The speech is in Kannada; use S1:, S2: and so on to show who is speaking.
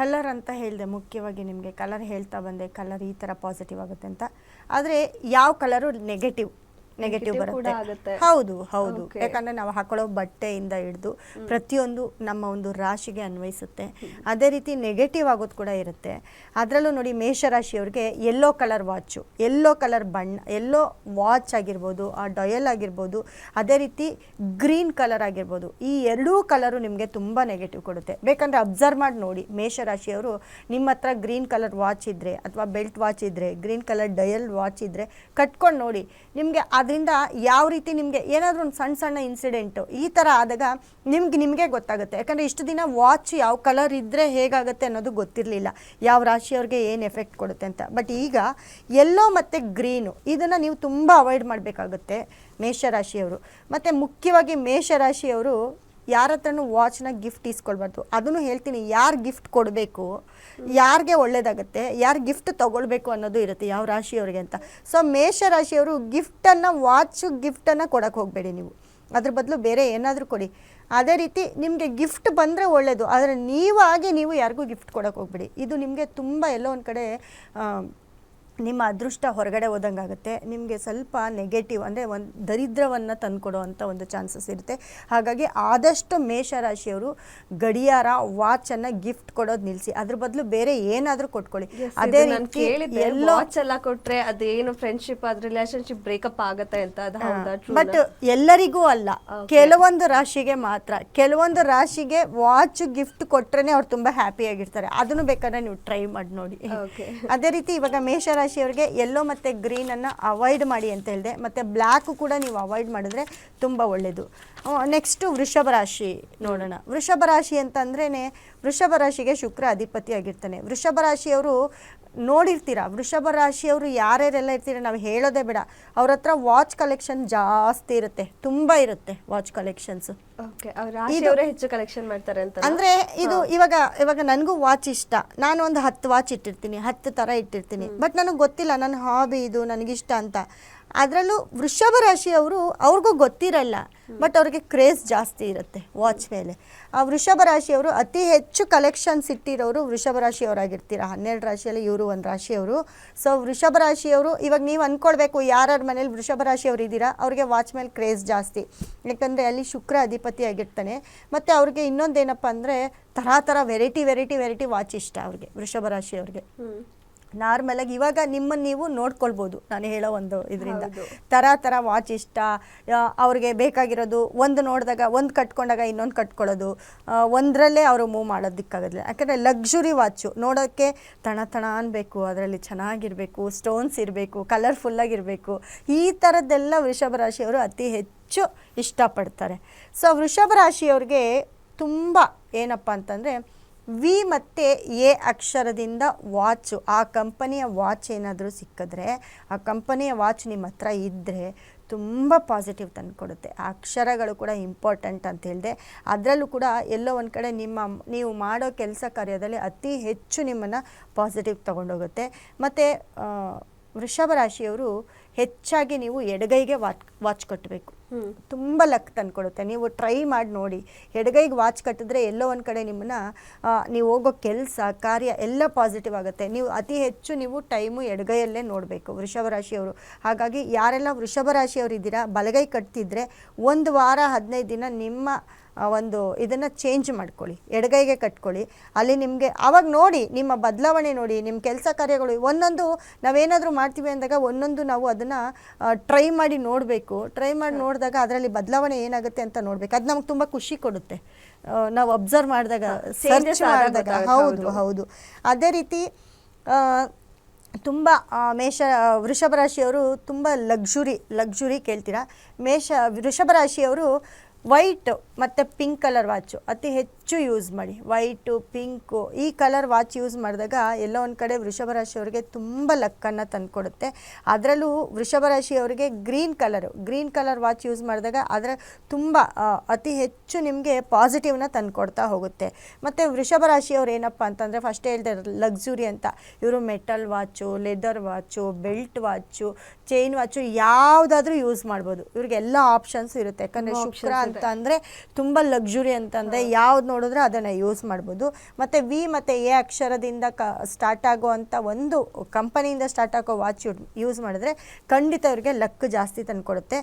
S1: ಕಲರ್ ಅಂತ ಹೇಳಿದೆ, ಮುಖ್ಯವಾಗಿ ನಿಮಗೆ ಕಲರ್ ಹೇಳ್ತಾ ಬಂದೆ ಕಲರ್ ಈ ಥರ ಪಾಸಿಟಿವ್ ಆಗುತ್ತೆ ಅಂತ. ಆದರೆ ಯಾವ ಕಲರು ನೆಗೆಟಿವ್ ನೆಗೆಟಿವ್ ಬರುತ್ತೆ. ಹೌದು ಹೌದು. ಯಾಕಂದ್ರೆ ನಾವು ಹಾಕೊಳ್ಳೋ ಬಟ್ಟೆಯಿಂದ ಹಿಡಿದು ಪ್ರತಿಯೊಂದು ನಮ್ಮ ಒಂದು ರಾಶಿಗೆ ಅನ್ವಯಿಸುತ್ತೆ. ಅದೇ ರೀತಿ ನೆಗೆಟಿವ್ ಆಗೋದು ಕೂಡ ಇರುತ್ತೆ. ಅದರಲ್ಲೂ ನೋಡಿ ಮೇಷರಾಶಿಯವ್ರಿಗೆ yellow colour watch yellow colour ಬಣ್ಣ ಎಲ್ಲೋ ವಾಚ್ ಆಗಿರ್ಬೋದು ಆ ಡಯಲ್ ಆಗಿರ್ಬೋದು ಅದೇ ರೀತಿ ಗ್ರೀನ್ ಕಲರ್ ಆಗಿರ್ಬೋದು ಈ ಎರಡೂ ಕಲರು ನಿಮಗೆ ತುಂಬ ನೆಗೆಟಿವ್ ಕೊಡುತ್ತೆ. ಬೇಕಂದ್ರೆ ಅಬ್ಸರ್ವ್ ಮಾಡಿ ನೋಡಿ ಮೇಷರಾಶಿಯವರು ನಿಮ್ಮ ಹತ್ರ ಗ್ರೀನ್ ಕಲರ್ ವಾಚ್ ಇದ್ದರೆ ಅಥವಾ ಬೆಲ್ಟ್ ವಾಚ್ ಇದ್ದರೆ ಗ್ರೀನ್ ಕಲರ್ ಡಯಲ್ ವಾಚ್ ಇದ್ದರೆ ಕಟ್ಕೊಂಡು ನೋಡಿ ನಿಮಗೆ ಅದರಿಂದ ಯಾವ ರೀತಿ ನಿಮಗೆ ಏನಾದರೂ ಒಂದು ಸಣ್ಣ ಸಣ್ಣ ಇನ್ಸಿಡೆಂಟು ಈ ಥರ ಆದಾಗ ನಿಮ್ಗೆ ನಿಮಗೆ ಗೊತ್ತಾಗುತ್ತೆ. ಯಾಕಂದರೆ ಇಷ್ಟು ದಿನ ವಾಚ್ ಯಾವ ಕಲರ್ ಇದ್ದರೆ ಹೇಗಾಗುತ್ತೆ ಅನ್ನೋದು ಗೊತ್ತಿರಲಿಲ್ಲ. ಯಾವ ರಾಶಿಯವ್ರಿಗೆ ಏನು ಎಫೆಕ್ಟ್ ಕೊಡುತ್ತೆ ಅಂತ. ಬಟ್ ಈಗ ಎಲ್ಲೋ ಮತ್ತು ಗ್ರೀನು ಇದನ್ನು ನೀವು ತುಂಬ ಅವಾಯ್ಡ್ ಮಾಡಬೇಕಾಗುತ್ತೆ ಮೇಷರಾಶಿಯವರು. ಮತ್ತು ಮುಖ್ಯವಾಗಿ ಮೇಷರಾಶಿಯವರು ಯಾರ ಹತ್ರನೂ ವಾಚ್ನ ಗಿಫ್ಟ್ ಇಸ್ಕೊಳ್ಬಾರ್ದು. ಅದನ್ನು ಹೇಳ್ತೀನಿ, ಯಾರು ಗಿಫ್ಟ್ ಕೊಡಬೇಕು, ಯಾರಿಗೆ ಒಳ್ಳೇದಾಗುತ್ತೆ, ಯಾರು ಗಿಫ್ಟ್ ತೊಗೊಳ್ಬೇಕು ಅನ್ನೋದು ಇರುತ್ತೆ ಯಾವ ರಾಶಿಯವ್ರಿಗೆ ಅಂತ. ಸೊ ಮೇಷ ರಾಶಿಯವರು ಗಿಫ್ಟನ್ನು ವಾಚ್ ಗಿಫ್ಟನ್ನು ಕೊಡೋಕೆ ಹೋಗಬೇಡಿ ನೀವು. ಅದ್ರ ಬದಲು ಬೇರೆ ಏನಾದರೂ ಕೊಡಿ. ಅದೇ ರೀತಿ ನಿಮಗೆ ಗಿಫ್ಟ್ ಬಂದರೆ ಒಳ್ಳೆಯದು ಆದರೆ ನೀವಾಗೆ ನೀವು ಯಾರಿಗೂ ಗಿಫ್ಟ್ ಕೊಡೋಕೆ ಹೋಗ್ಬೇಡಿ. ಇದು ನಿಮಗೆ ತುಂಬ ಎಲ್ಲೋ ಒಂದು ಕಡೆ ನಿಮ್ಮ ಅದೃಷ್ಟ ಹೊರಗಡೆ ಹೋದಂಗಾಗುತ್ತೆ ನಿಮಗೆ ಸ್ವಲ್ಪ ನೆಗೆಟಿವ್ ಅಂದರೆ ಒಂದು ದರಿದ್ರವನ್ನು ತಂದುಕೊಡೋ ಅಂಥ ಒಂದು ಚಾನ್ಸಸ್ ಇರುತ್ತೆ. ಹಾಗಾಗಿ ಆದಷ್ಟು ಮೇಷರಾಶಿಯವರು ಗಡಿಯಾರ ವಾಚನ್ನು ಗಿಫ್ಟ್ ಕೊಡೋದು ನಿಲ್ಲಿಸಿ ಅದ್ರ ಬದಲು ಬೇರೆ ಏನಾದರೂ ಕೊಟ್ಕೊಳ್ಳಿ. ಅದೇ
S2: ನಾನು
S1: ರೀತಿ ಎಲ್ಲೋ
S2: ವಾಚ್ ಎಲ್ಲ ಕೊಟ್ರೆ ಅದೇನು ಫ್ರೆಂಡ್ಶಿಪ್ ಆದ್ರೆ ರಿಲೇಷನ್ಶಿಪ್ ಬ್ರೇಕಪ್ ಆಗುತ್ತೆ ಅಂತ ಅದು
S1: ಬಟ್ ಎಲ್ಲರಿಗೂ ಅಲ್ಲ. ಕೆಲವೊಂದು ರಾಶಿಗೆ ಮಾತ್ರ. ಕೆಲವೊಂದು ರಾಶಿಗೆ ವಾಚ್ ಗಿಫ್ಟ್ ಕೊಟ್ರೆ ಅವ್ರು ತುಂಬಾ ಹ್ಯಾಪಿ ಆಗಿರ್ತಾರೆ. ಅದನ್ನು ಬೇಕಾದ್ರೆ ನೀವು ಟ್ರೈ ಮಾಡಿ ನೋಡಿ. ಅದೇ ರೀತಿ ಇವಾಗ ಮೇಷರಾಶಿಯವರಿಗೆ ಎಲ್ಲೋ ಮತ್ತೆ ಗ್ರೀನ್ ಅನ್ನ ಅವಾಯ್ಡ್ ಮಾಡಿ ಅಂತ ಹೇಳಿದೆ. ಮತ್ತೆ ಬ್ಲ್ಯಾಕ್ ಕೂಡ ನೀವು ಅವಾಯ್ಡ್ ಮಾಡಿದ್ರೆ ತುಂಬಾ ಒಳ್ಳೆಯದು ನೆಕ್ಸ್ಟು ವೃಷಭ ರಾಶಿ ನೋಡೋಣ. ವೃಷಭ ರಾಶಿ ಅಂತಂದ್ರೇ ವೃಷಭ ರಾಶಿಗೆ ಶುಕ್ರ ಅಧಿಪತಿ ಆಗಿರ್ತಾನೆ. ವೃಷಭ ರಾಶಿಯವರು ನೋಡಿರ್ತೀರಾ? ವೃಷಭ ರಾಶಿಯವರು ಯಾರ್ಯಾರೆಲ್ಲ ಇರ್ತೀರ ನಾವು ಹೇಳೋದೇ ಬೇಡ. ಅವ್ರ ಹತ್ರ ವಾಚ್ ಕಲೆಕ್ಷನ್ ಜಾಸ್ತಿ ಇರುತ್ತೆ. ತುಂಬಾ ಇರುತ್ತೆ ವಾಚ್ ಕಲೆಕ್ಷನ್ಸ್
S2: ಹೆಚ್ಚು ಕಲೆಕ್ಷನ್ ಮಾಡ್ತಾರೆ ಅಂತ
S1: ಅಂದ್ರೆ ಇದು ಇವಾಗ ಇವಾಗ ನನಗೂ ವಾಚ್ ಇಷ್ಟ. ನಾನು ಒಂದು ಹತ್ತು ವಾಚ್ ಇಟ್ಟಿರ್ತೀನಿ ಹತ್ತು ಥರ ಇಟ್ಟಿರ್ತೀನಿ. ಬಟ್ ನನಗೆ ಗೊತ್ತಿಲ್ಲ ನನ್ನ ಹಾಬಿ ಇದು ನನಗಿಷ್ಟ ಅಂತ. ಅದರಲ್ಲೂ ವೃಷಭ ರಾಶಿಯವರು ಅವ್ರಿಗೂ ಗೊತ್ತಿರಲ್ಲ ಬಟ್ ಅವ್ರಿಗೆ ಕ್ರೇಜ್ ಜಾಸ್ತಿ ಇರುತ್ತೆ ವಾಚ್ ಮೇಲೆ. ಆ ವೃಷಭ ರಾಶಿಯವರು ಅತಿ ಹೆಚ್ಚು ಕಲೆಕ್ಷನ್ಸ್ ಇಟ್ಟಿರೋರು ವೃಷಭ ರಾಶಿಯವರಾಗಿರ್ತೀರ. ಹನ್ನೆರಡು ರಾಶಿಯಲ್ಲಿ ಇವರು ಒಂದು ರಾಶಿಯವರು. ಸೊ ವೃಷಭ ರಾಶಿಯವರು ಇವಾಗ ನೀವು ಅಂದ್ಕೊಳ್ಬೇಕು ಯಾರ್ಯಾರ ಮನೇಲಿ ವೃಷಭ ರಾಶಿಯವರು ಇದ್ದೀರಾ, ಅವ್ರಿಗೆ ವಾಚ್ ಮೇಲೆ ಕ್ರೇಜ್ ಜಾಸ್ತಿ. ಯಾಕಂದರೆ ಅಲ್ಲಿ ಶುಕ್ರ ಅಧಿಪತಿ ಆಗಿರ್ತಾನೆ, ಮತ್ತು ಅವ್ರಿಗೆ ಇನ್ನೊಂದೇನಪ್ಪ ಅಂದರೆ ಥರ ಥರ ವೆರೈಟಿ ವೆರೈಟಿ ವೆರೈಟಿ ವಾಚ್ ಇಷ್ಟ ಅವ್ರಿಗೆ, ವೃಷಭ ರಾಶಿಯವ್ರಿಗೆ. ನಾರ್ಮಲಾಗಿ ಇವಾಗ ನಿಮ್ಮನ್ನು ನೀವು ನೋಡ್ಕೊಳ್ಬೋದು. ನಾನು ಹೇಳೋ ಒಂದು ಇದರಿಂದ. ಥರ ಥರ ವಾಚ್ ಇಷ್ಟ. ಅವ್ರಿಗೆ ಬೇಕಾಗಿರೋದು ಒಂದು ನೋಡಿದಾಗ ಒಂದು ಕಟ್ಕೊಂಡಾಗ ಇನ್ನೊಂದು ಕಟ್ಕೊಳ್ಳೋದು. ಒಂದರಲ್ಲೇ ಅವರು ಮೂವ್ ಮಾಡೋದಕ್ಕಾಗೋದಿಲ್ಲ ಯಾಕಂದರೆ ಲಕ್ಸುರಿ ವಾಚು ನೋಡೋಕ್ಕೆ ತಣ ತಣ ಅನ್ಬೇಕು. ಅದರಲ್ಲಿ ಚೆನ್ನಾಗಿರಬೇಕು ಸ್ಟೋನ್ಸ್ ಇರಬೇಕು ಕಲರ್ಫುಲ್ಲಾಗಿರಬೇಕು ಈ ಥರದ್ದೆಲ್ಲ ವೃಷಭ ರಾಶಿಯವರು ಅತಿ ಹೆಚ್ಚು ಇಷ್ಟಪಡ್ತಾರೆ. ಸೊ ವೃಷಭ ರಾಶಿಯವ್ರಿಗೆ ತುಂಬ ಏನಪ್ಪ ಅಂತಂದರೆ ವಿ ಮತ್ತು ಎ ಅಕ್ಷರದಿಂದ ವಾಚು. ಆ ಕಂಪನಿಯ ವಾಚ್ ಏನಾದರೂ ಸಿಕ್ಕಿದ್ರೆ, ಆ ಕಂಪನಿಯ ವಾಚ್ ನಿಮ್ಮ ಹತ್ರ ಇದ್ದರೆ ತುಂಬ ಪಾಸಿಟಿವ್ ತಂದುಕೊಡುತ್ತೆ ಆ ಅಕ್ಷರಗಳು ಕೂಡ ಇಂಪಾರ್ಟೆಂಟ್ ಅಂತ ಹೇಳಿದೆ. ಅದರಲ್ಲೂ ಕೂಡ ಎಲ್ಲೋ ಒಂದು ಕಡೆ ನಿಮ್ಮ, ನೀವು ಮಾಡೋ ಕೆಲಸ ಕಾರ್ಯದಲ್ಲಿ ಅತಿ ಹೆಚ್ಚು ನಿಮ್ಮನ್ನು ಪಾಸಿಟಿವ್ ತಗೊಂಡೋಗುತ್ತೆ ಮತ್ತು ವೃಷಭ ರಾಶಿಯವರು ಹೆಚ್ಚಾಗಿ ನೀವು ಎಡಗೈಗೆ ವಾಚ್ ವಾಚ್ ಕಟ್ಟಬೇಕು. ತುಂಬ ಲಕ್ ತಂದ್ಕೊಡುತ್ತೆ. ನೀವು ಟ್ರೈ ಮಾಡಿ ನೋಡಿ. ಎಡಗೈಗೆ ವಾಚ್ ಕಟ್ಟಿದ್ರೆ ಎಲ್ಲೋ ಒಂದು ಕಡೆ ನಿಮ್ಮನ್ನ ನೀವು ಹೋಗೋ ಕೆಲಸ, ಕಾರ್ಯ ಎಲ್ಲ ಪಾಸಿಟಿವ್ ಆಗುತ್ತೆ. ನೀವು ಅತಿ ಹೆಚ್ಚು ನೀವು ಟೈಮು ಎಡಗೈಯಲ್ಲೇ ನೋಡಬೇಕು ವೃಷಭ ರಾಶಿಯವರು ಹಾಗಾಗಿ ಯಾರೆಲ್ಲ ವೃಷಭ ರಾಶಿಯವರು ಇದ್ದೀರಾ ಬಲಗೈ ಕಟ್ತಿದ್ರೆ ಒಂದು ವಾರ, ಹದಿನೈದು ದಿನ ನಿಮ್ಮ ಒಂದು ಇದನ್ನು ಚೇಂಜ್ ಮಾಡ್ಕೊಳ್ಳಿ. ಎಡಗೈಗೆ ಕಟ್ಕೊಳ್ಳಿ. ಅಲ್ಲಿ ನಿಮಗೆ ಆವಾಗ ನೋಡಿ ನಿಮ್ಮ ಬದಲಾವಣೆ ನೋಡಿ ನಿಮ್ಮ ಕೆಲಸ ಕಾರ್ಯಗಳು ಒಂದೊಂದು ನಾವೇನಾದರೂ ಮಾಡ್ತೀವಿ ಅಂದಾಗ ಒಂದೊಂದು ನಾವು ಅದನ್ನು ಟ್ರೈ ಮಾಡಿ ನೋಡಬೇಕು. ಟ್ರೈ ಮಾಡಿ ನೋಡಿದಾಗ ಅದರಲ್ಲಿ ಬದಲಾವಣೆ ಏನಾಗುತ್ತೆ ಅಂತ ನೋಡಬೇಕು. ಅದು ನಮಗೆ ತುಂಬ ಖುಷಿ ಕೊಡುತ್ತೆ. ನಾವು ಅಬ್ಸರ್ವ್ ಮಾಡಿದಾಗ ಸರ್ಚ್ ಮಾಡಿದಾಗ. ಹೌದು
S2: ಹೌದು.
S1: ಅದೇ ರೀತಿ ತುಂಬ ಮೇಷ ವೃಷಭ ರಾಶಿಯವರು ತುಂಬ ಲಕ್ಸುರಿ ಲಕ್ಸುರಿ ಕೇಳ್ತೀರಾ? ಮೇಷ ವೃಷಭ ರಾಶಿಯವರು ವೈಟ್ ಮತ್ತು ಪಿಂಕ್ ಕಲರ್ ವಾಚು. ಅತಿ ಹೆಚ್ಚು ಯೂಸ್ ಮಾಡಿ. ವೈಟು ಪಿಂಕು ಈ ಕಲರ್ ವಾಚ್ ಯೂಸ್ ಮಾಡಿದಾಗ ಎಲ್ಲೋ ಒಂದು ಕಡೆ ವೃಷಭ ರಾಶಿಯವರಿಗೆ ತುಂಬ ಲಕ್ಕನ್ನು ತಂದುಕೊಡುತ್ತೆ. ಅದರಲ್ಲೂ ವೃಷಭ ರಾಶಿಯವರಿಗೆ green colour green colour watch use ಮಾಡಿದಾಗ ಅದರ ತುಂಬ ಅತಿ ಹೆಚ್ಚು ನಿಮಗೆ ಪಾಸಿಟಿವ್ನ ತಂದುಕೊಡ್ತಾ ಹೋಗುತ್ತೆ. ಮತ್ತು ವೃಷಭ ರಾಶಿಯವ್ರು ಏನಪ್ಪ ಅಂತಂದರೆ ಫಸ್ಟ್ ಹೇಳ್ತಾರೆ ಲಕ್ಸುರಿ ಅಂತ. ಇವರು metal watch leather watch belt watch chain watch ಯಾವುದಾದ್ರೂ ಯೂಸ್ ಮಾಡ್ಬೋದು. ಇವ್ರಿಗೆಲ್ಲ ಆಪ್ಷನ್ಸ್ ಇರುತ್ತೆ. ಯಾಕಂದರೆ ಶುಕ್ರ ಅಂತ ಅಂದರೆ ತುಂಬ ಲಕ್ಸುರಿ ಅಂತಂದರೆ ಯಾವ್ದು ನೋಡಿದ್ರೆ ಅದನ್ನು ಯೂಸ್ ಮಾಡ್ಬೋದು. ಮತ್ತು ವಿ ಮತ್ತು ಎ ಅಕ್ಷರದಿಂದ ಕ ಸ್ಟಾರ್ಟ್ ಆಗುವಂಥ ಒಂದು ಕಂಪನಿಯಿಂದ ಸ್ಟಾರ್ಟ್ ಆಗೋ ವಾಚ್ ಯೂಸ್ ಮಾಡಿದ್ರೆ ಖಂಡಿತ ಅವ್ರಿಗೆ ಲಕ್ ಜಾಸ್ತಿ ತಂದುಕೊಡುತ್ತೆ.